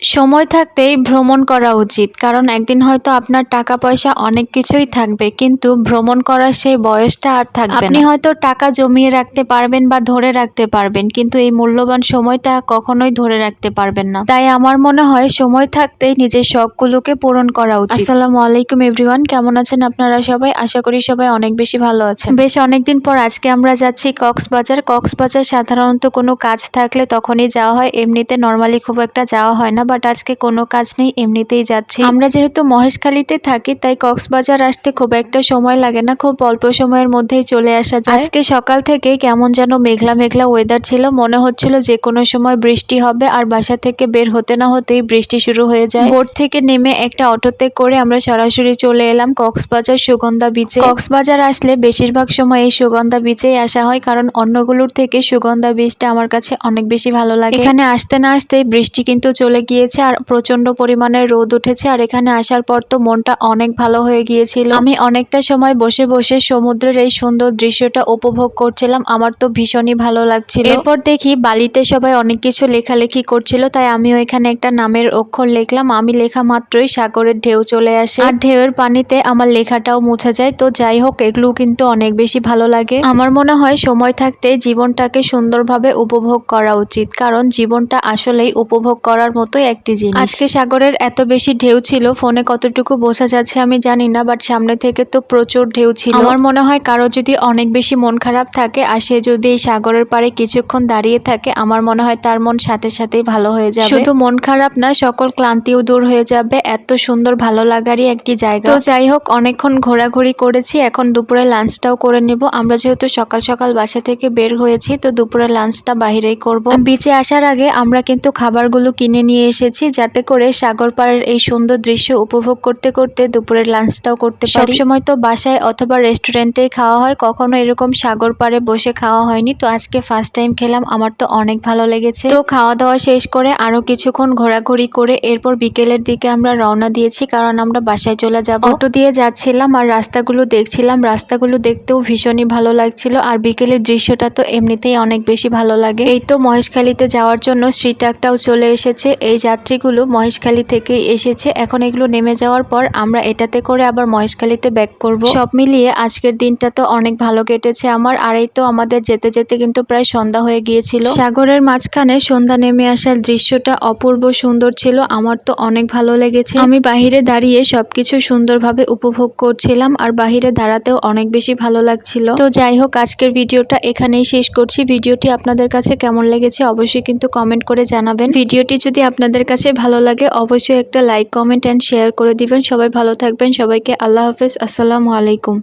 সময় থাকতেই ভ্রমণ করা উচিত। কারণ একদিন হয়তো আপনার টাকা পয়সা অনেক কিছুই থাকবে কিন্তু ভ্রমণ করার সেই বয়সটা আর থাকবে আপনি হয়তো টাকা জমিয়ে রাখতে পারবেন বা ধরে রাখতে পারবেন কিন্তু এই মূল্যবান সময়টা কখনোই ধরে রাখতে পারবেন না। তাই আমার মনে হয় সময় থাকতেই নিজের শখগুলোকে পূরণ করা উচিত। আসসালামু আলাইকুম এভরিওয়ান কেমন আছেন আপনারা সবাই? আশা করি সবাই অনেক বেশি ভালো আছেন। বেশ অনেকদিন পর আজকে আমরা যাচ্ছি কক্সবাজার। কক্সবাজার সাধারণত কোনো কাজ থাকলে তখনই যাওয়া হয় এমনিতে নর্মালি খুব একটা যাওয়া হয় না। বাট আজকে কোনো কাজ নেই এমনিতেই যাচ্ছি। আমরা যেহেতু মহেশখালীতে থাকি তাই কক্সবাজার আসতে খুব একটা সময় লাগে না খুব অল্প সময়ের মধ্যেই চলে আসা যায়। আজকে সকাল থেকে কেমন যেন মেঘলা মেঘলা ওয়েদার ছিল মনে হচ্ছিল যে কোনো সময় বৃষ্টি হবে আর বাসা থেকে বের হতে না হতেই বৃষ্টি শুরু হয়ে যায়। বোট থেকে নেমে একটা অটোতে করে আমরা সরাসরি চলে এলাম কক্সবাজার সুগন্ধা বিচে কক্সবাজার আসলে বেশিরভাগ সময় এই সুগন্ধা বিচেই আসা হয় কারণ অন্যগুলোর থেকে সুগন্ধা বিচটা আমার কাছে অনেক বেশি ভালো লাগে। এখানে আসতে না আসতেই বৃষ্টি কিন্তু চলে গিয়েছে আর প্রচণ্ড পরিমাণে রোদ উঠেছে আর এখানে আসার পর তো মনটা অনেক ভালো হয়ে গিয়েছিল। আমি অনেকটা সময় বসে বসে সমুদ্রের এই সুন্দর দৃশ্যটা উপভোগ করছিলাম। আমার তো ভীষণই ভালো লাগছিল। এরপর দেখি বালিতে সবাই অনেক কিছু লেখালেখি করছিল, তাই আমিও এখানে একটা নামের অক্ষর লিখলাম। আমি লেখা মাত্রই সাগরের ঢেউ চলে আসে। আর ঢেউয়ের পানিতে আমার লেখাটাও মুছা যায়। তো যাই হোক এগুলো কিন্তু অনেক বেশি ভালো লাগে। আমার মনে হয় সময় থাকতে জীবনটাকে সুন্দরভাবে উপভোগ করা উচিত, কারণ জীবনটা আসলেই উপভোগ করার মতোই একটি জিনিস। আজকে সাগরের এত বেশি ঢেউ ছিল ফোনে কতটুকু বোঝা যাচ্ছে আমি জানি না বাট সামনে থেকে তো প্রচুর ঢেউ ছিল। আমার মনে হয় কারও যদি অনেক বেশি মন খারাপ থাকে আর সে যদি এই সাগরের পাড়ে কিছুক্ষণ দাঁড়িয়ে থাকে আমার মনে হয় তার মন সাথে সাথেই ভালো হয়ে যাবে। শুধু মন খারাপ না সকল ক্লান্তিও দূর হয়ে যাবে। এত সুন্দর ভালো লাগারই একটি জায়গা। তো যাই হোক অনেকক্ষণ ঘোরাঘুরি করেছি এখন দুপুরে লাঞ্চটাও করে নিব। আমরা যেহেতু সকাল সকাল বাসা থেকে বের হয়েছি তো দুপুরে লাঞ্চটা বাহিরেই করব। বিচে আসার আগে আমরা কিন্তু খাবারগুলো কিনে নিয়ে এসেছি যাতে করে সাগর পাড়ের এই সুন্দর দৃশ্য উপভোগ করতে করতে দুপুরের লাঞ্চটাও করতে পারি। সময় তো বাসায় অথবা রেস্টুরেন্টেই খাওয়া হয়, কখনো এরকম সাগর পাড়ে বসে খাওয়া হয়নি। তো আজকে ফার্স্ট টাইম খেলাম, আমার তো অনেক ভালো লেগেছে। তো খাওয়া দাওয়া শেষ করে আরও কিছুক্ষণ ঘোরাঘুরি করে এরপর বিকেলের দিকে আমরা রওনা দিয়েছি, কারণ আমরা বাসায় চলে যাব। অটো দিয়ে যাচ্ছিলাম আর রাস্তাগুলো দেখছিলাম। রাস্তাগুলো দেখতেও ভীষণই ভালো লাগছিল আর বিকেলের দৃশ্যটা তো এমনিতেই অনেক বেশি ভালো লাগে। এই তো মহেশখালীতে যাওয়ার জন্য শ্রীটাকটাও চলে এসেছে। এই যাত্রীগুলো মহেশখালী থেকে এসেছে। এখন এগুলো নেমে যাওয়ার পর আমরা এটাতে করে আবার মহেশখালীতে ব্যাক করব। সব মিলিয়ে আজকের দিনটা তো অনেক ভালো কেটেছে আমার। আর এই তো আমাদের যেতে যেতে কিন্তু প্রায় সন্ধ্যা হয়ে গিয়েছিল। সাগরের মাঝখানে সন্ধ্যা নেমে আসার দৃশ্যটা অপূর্ব সুন্দর ছিল। আমার তো অনেক ভালো লেগেছে। আমি বাহিরে দাঁড়িয়ে সবকিছু সুন্দরভাবে উপভোগ করছিলাম আর বাহিরে দাঁড়াতেও অনেক বেশি ভালো লাগছিল। তো যাই হোক, আজকের ভিডিওটা এখানেই শেষ করছি। ভিডিওটি আপনাদের কাছে কেমন লেগেছে অবশ্যই কিন্তু কমেন্ট করে জানাবেন। ভিডিওটি যদি আপনাদের কাছে ভালো লাগে, অবশ্যই একটা লাইক কমেন্ট অ্যান্ড শেয়ার করে দিবেন। সবাই ভালো থাকবেন। সবাইকে আল্লাহ হাফেজ। আসসালামু আলাইকুম।